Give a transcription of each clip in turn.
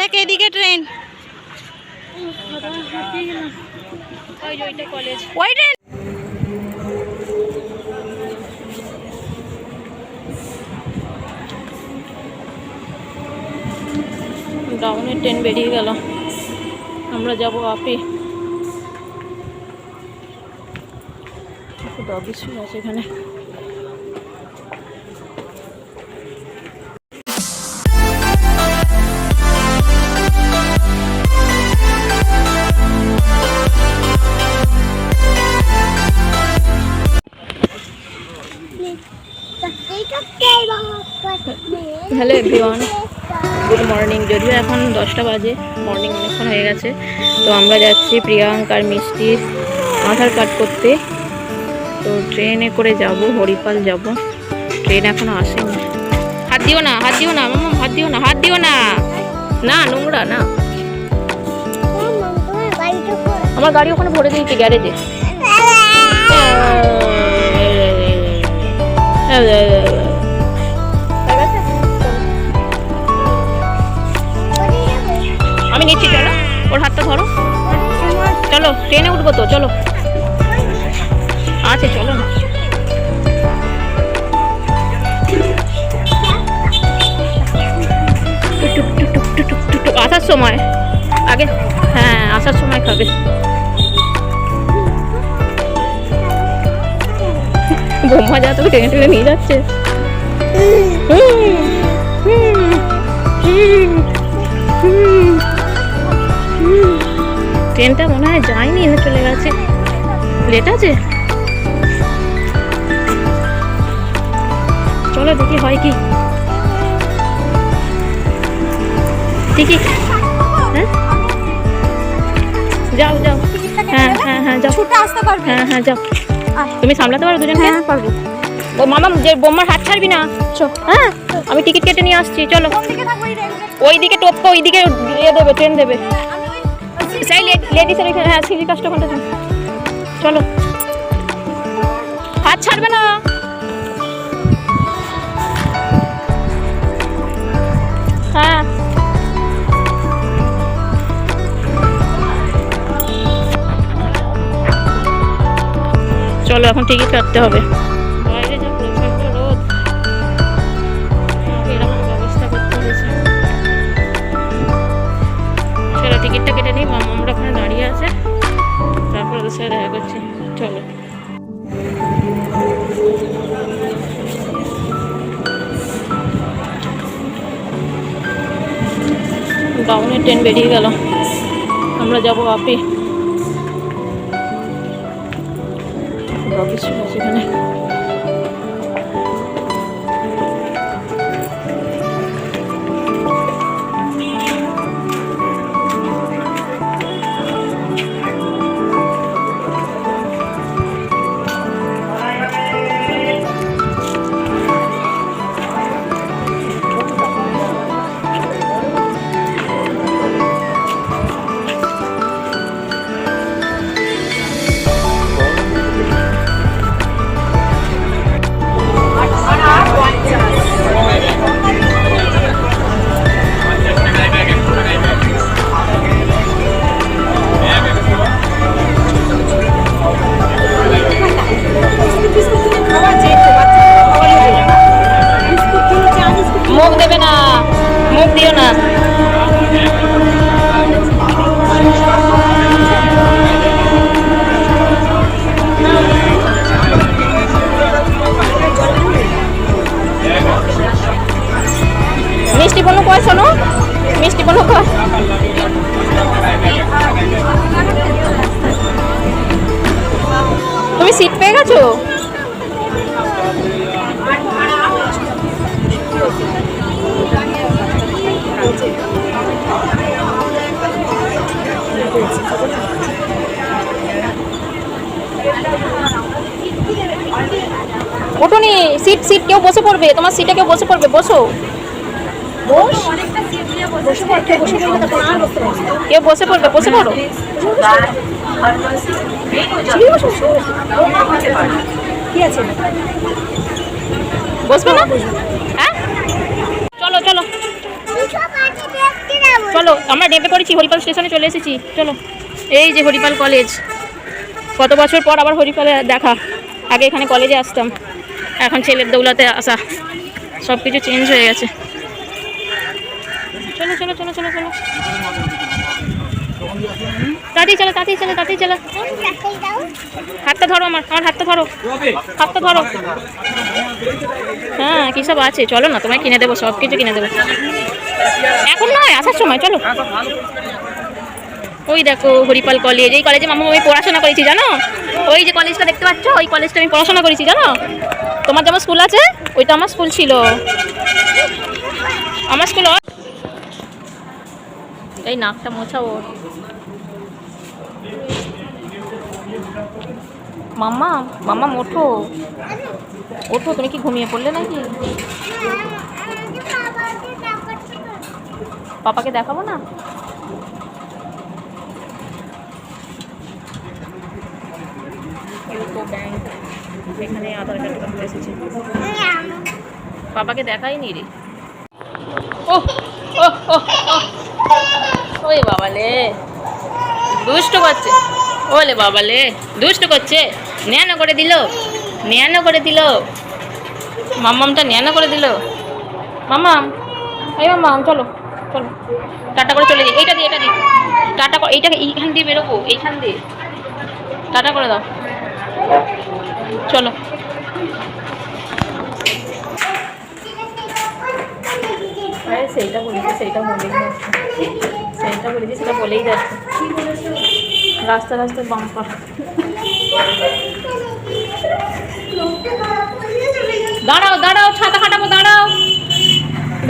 দেখ, এদিকে ট্রেন ওই ট্রেন ডাউনের ট্রেন বেরিয়ে গেল। আমরা যাব আপে। ডগি আছে এখানে। Hello everyone good morning. যদিও এখন দশটা বাজে মর্নিং অনেকক্ষণ হয়ে গেছে। তো আমরা যাচ্ছি প্রিয়াঙ্কার মিষ্টির আধার কার্ড করতে। তো ট্রেনে করে যাব হরিপাল যাব। ট্রেন এখনও আসেনি। হাত দিও না হাত দিও না মামা হাত দিও না হাত দিও না। না নোংরা না। আমার গাড়ি ওখানে ভরে দিয়েছি গ্যারেজে। ট্রেনে উঠবো তো চলো। আছে চলো না। আসার সময়। আগে হ্যাঁ আসার সময় খাবে। বোমা যা তোকে টেনে নিয়ে যাচ্ছে। হুম, হুম, হুম, হুম। ট্রেনটা মনে হয় যায়নি এনে চলে গেছে। লেট আছে? চলো দেখি হয় কি। টিকিট হ্যাঁ? যাও যাও। হ্যাঁ হ্যাঁ হ্যাঁ যাও। ছুটে আসতে পারবে। হ্যাঁ হ্যাঁ যাও। তুমি সামলাতে পারো দুজনকে? হ্যাঁ পারব। ও মামা যে বোম্মার হাত ছাড়বি না। হ্যাঁ আমি টিকিট কেটে নিয়ে আসছি চলো। কোন দিকে থাকব এই রেলওয়ে ওই দিকে টপকো ওই দিকে ইয়ে দেবে ট্রেন দেবে। সেই লেডিসের এখানে হ্যাঁ সিঁড়ি কাজটা যাও। চলো। হাত ছাড়বে না। হ্যাঁ। চলো, এখন টিকিট কাটতে হবে। টিকিটটা কেটে নিই, মামা আমরা ওখানে দাঁড়িয়ে আছে। তারপর ওদের সাথে দেখা করছি। চলো। ডাউনের ট্রেন বেরিয়ে গেল। আমরা যাব আপে। সেখানে সিট সিট কেউ বসে পড়বে? তোমার সিটে কেউ বসে পড়বে? বসো। কেউ বসে পড়বে? বসে পড়ো। বসবে না? হ্যাঁ? চলো চলো। চলো, আমরা নেমে পড়েছি, হরিপাল স্টেশনে চলে এসেছি। চলো। এই যে হরিপাল কলেজ। কত বছর পর আবার হরিপালে দেখা। আগে এখানে কলেজে আসতাম। এখন ছেলের দৌলাতে আসা। সব কিছু চেঞ্জ হয়ে গেছে। চলো চলো চলো চলো চলো। তাড়াতাড়ি চলো তাড়াতাড়ি চলো তাড়াতাড়ি চলো। হাতটা ধরো আমার আমার হাতটা ধরো। হাতটা ধরো। হ্যাঁ কী সব আছে? চলো না, তোমায় কিনে দেবো সব কিছু কিনে দেবো। এখন নয়, আসার সময়, চলো। ওই দেখো, হরিপাল কলেজ এই কলেজে মামা আমি পড়াশোনা করেছি, জানো? ওই যে কলেজটা দেখতে পাচ্ছ? ওই কলেজটা আমি পড়াশোনা করেছি, জানো? তোমার যেমন স্কুল আছে? ওইটা আমার স্কুল ছিল। আমার স্কুল এই নাকটা মোছা ওর। মাম্মা মাম্মা, ওঠো। ওঠো, তুমি কি ঘুমিয়ে পড়লে নাকি? পাপাকে দেখাবো না? ব্যাংক এখানে আধার কার্ড করতে পাপাকে দেখাইনি রে। ও ও ও ওই বাবালে। দুষ্ট করছে। ওলে বাবালে। দুষ্ট করছে। ন্যানো করে দিল। ন্যানো করে দিল। মাম্মামটা ন্যানো করে দিল। মাম্মাম। এই মাম্মাম, চলো চলো। টাটা করে চলে যাই। এইটা দিয়ে এটা দিই টাটা এইটাকে এইখান দিয়ে বেরোবো। এইখান দিয়ে। টাটা করে দাও। চলো। আরে সেইটা বলেছি সেইটা বলেই সেইটা বলেছি সেটা বলেই যাচ্ছে। রাস্তা রাস্তায় বাম্পার দাঁড়াও দাঁড়াও ছাতা কাটাবো দাঁড়াও।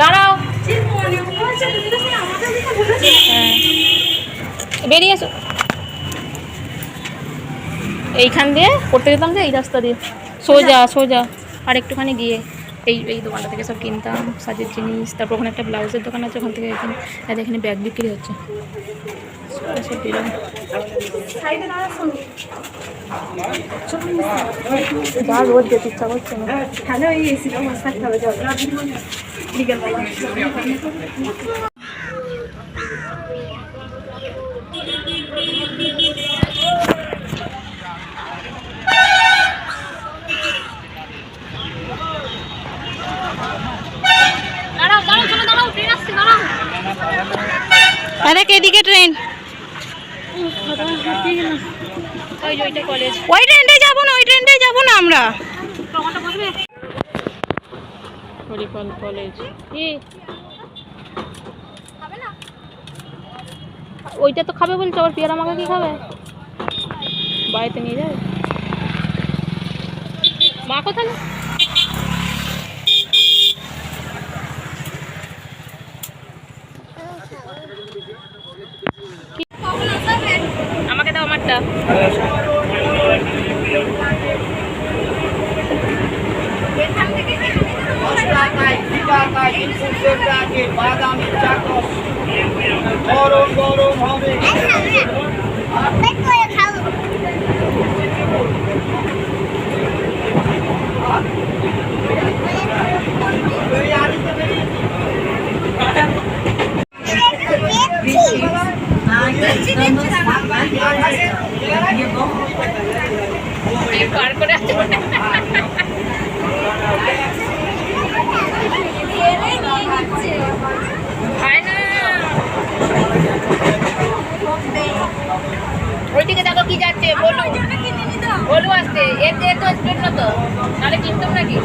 দাঁড়াও। হ্যাঁ। বেরিয়ে এসো। এইখান দিয়ে পড়তে যেতাম যে এই রাস্তা দিয়ে। সোজা সোজা। আর একটুখানি গিয়ে এই এই দোকানটা থেকে সব কিনতাম সাজের জিনিস তারপর ওখানে একটা ব্লাউজের দোকান আছে ওখান থেকে এখানে আর এখানে ব্যাগ বিক্রি হচ্ছে। সব বেরোয়। রোজ যেতে ইচ্ছা করছে না থাকতে হবে বিকেল বাইরে দাঁড়াও দাঁড়াও চলো দাঁড়াও ট্রেন আসছে দাঁড়াও আরে এদিকে ট্রেন ওই ট্রেনটাই যাব না, ওই ট্রেনটাই যাব না আমরা। হরিপাল কলেজ ওইটা তো খাবে বলছো, আবার পেয়ারা মাখা কি খাবে? বাড়িতে নিয়ে যাবে মাখো তাহলে গরম গরম হবে পার করে আছে খায় না ওইদিকে দেখো কি যাচ্ছে বলু বলু আসছে এর যে তো জন্য তো তাহলে কিনতাম নাকি?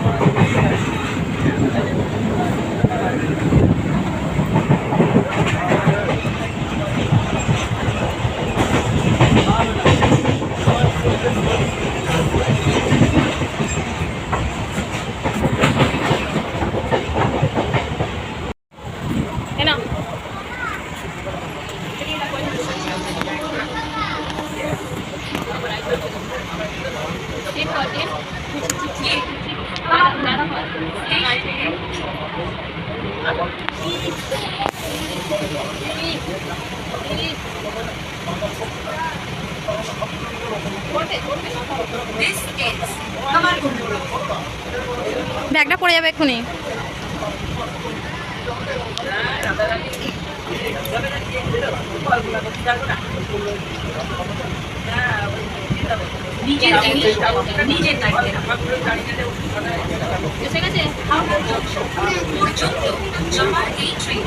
ব্যাগটা পড়ে যাবে এক্ষুনি। নিজের জিনিস নিজের দায়িত্বে বুঝে গেছে পর্যন্ত জমা এই ট্রেন